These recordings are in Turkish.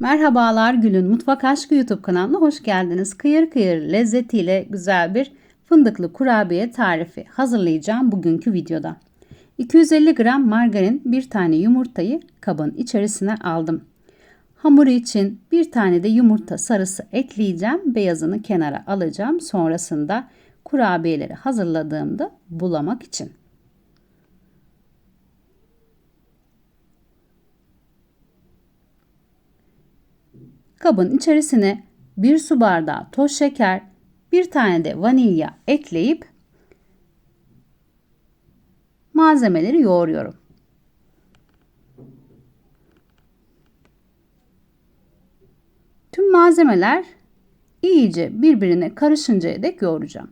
Merhabalar Gül'ün Mutfak Aşkı YouTube kanalına hoş geldiniz. Kıyır kıyır lezzetiyle güzel bir fındıklı kurabiye tarifi hazırlayacağım bugünkü videoda. 250 gram margarin, bir tane yumurtayı kabın içerisine aldım. Hamuru için bir tane de yumurta sarısı ekleyeceğim. Beyazını kenara alacağım. Sonrasında kurabiyeleri hazırladığımda bulamak için. Kabın içerisine bir su bardağı toz şeker, bir tane de vanilya ekleyip malzemeleri yoğuruyorum. Tüm malzemeler iyice birbirine karışıncaya dek yoğuracağım.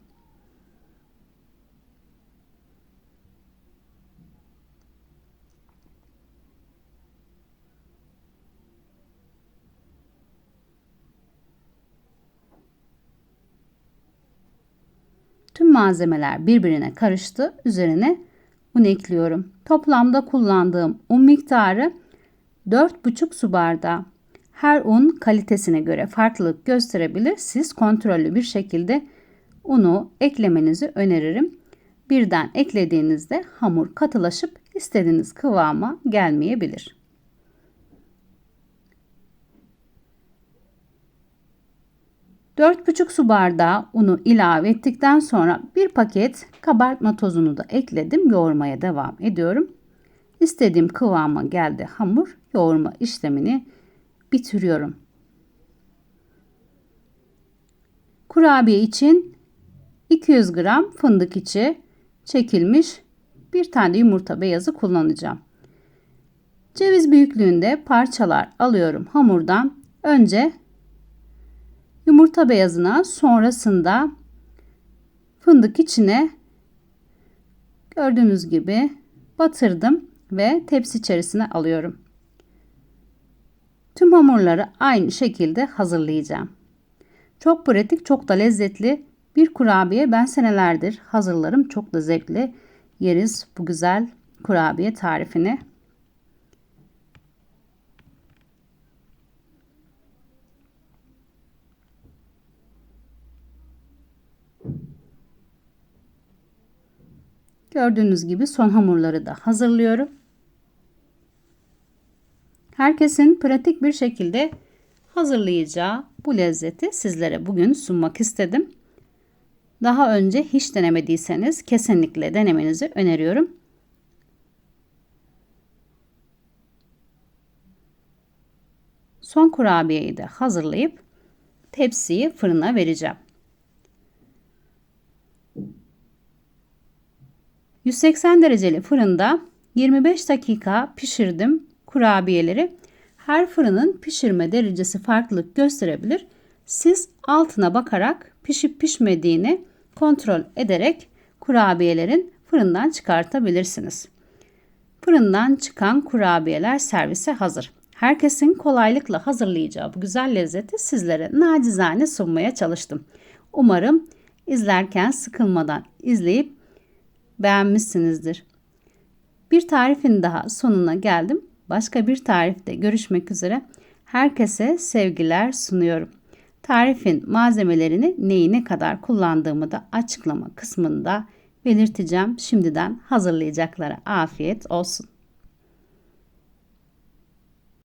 Tüm malzemeler birbirine karıştı. Üzerine un ekliyorum. Toplamda kullandığım un miktarı 4,5 su bardağı. Her un kalitesine göre farklılık gösterebilir. Siz kontrollü bir şekilde unu eklemenizi öneririm. Birden eklediğinizde hamur katılaşıp istediğiniz kıvama gelmeyebilir. 4,5 su bardağı unu ilave ettikten sonra bir paket kabartma tozunu da ekledim. Yoğurmaya devam ediyorum. İstediğim kıvama geldi hamur. Yoğurma işlemini bitiriyorum. Kurabiye için 200 gram fındık içi çekilmiş bir tane yumurta beyazı kullanacağım. Ceviz büyüklüğünde parçalar alıyorum hamurdan. Önce Yumurta beyazına sonrasında fındık içine gördüğünüz gibi batırdım ve tepsi içerisine alıyorum. Tüm hamurları aynı şekilde hazırlayacağım. Çok pratik, çok da lezzetli bir kurabiye. Ben senelerdir hazırlarım. Çok da zevkli yeriz bu güzel kurabiye tarifini. Gördüğünüz gibi son hamurları da hazırlıyorum. Herkesin pratik bir şekilde hazırlayacağı bu lezzeti sizlere bugün sunmak istedim. Daha önce hiç denemediyseniz kesinlikle denemenizi öneriyorum. Son kurabiyeyi de hazırlayıp tepsiyi fırına vereceğim. 180 dereceli fırında 25 dakika pişirdim kurabiyeleri. Her fırının pişirme derecesi farklılık gösterebilir. Siz altına bakarak pişip pişmediğini kontrol ederek kurabiyelerin fırından çıkartabilirsiniz. Fırından çıkan kurabiyeler servise hazır. Herkesin kolaylıkla hazırlayacağı bu güzel lezzeti sizlere nacizane sunmaya çalıştım. Umarım izlerken sıkılmadan izleyip beğenmişsinizdir. Bir tarifin daha sonuna geldim. Başka bir tarifte görüşmek üzere. Herkese sevgiler sunuyorum. Tarifin malzemelerini neyi ne kadar kullandığımı da açıklama kısmında belirteceğim. Şimdiden hazırlayacaklara afiyet olsun.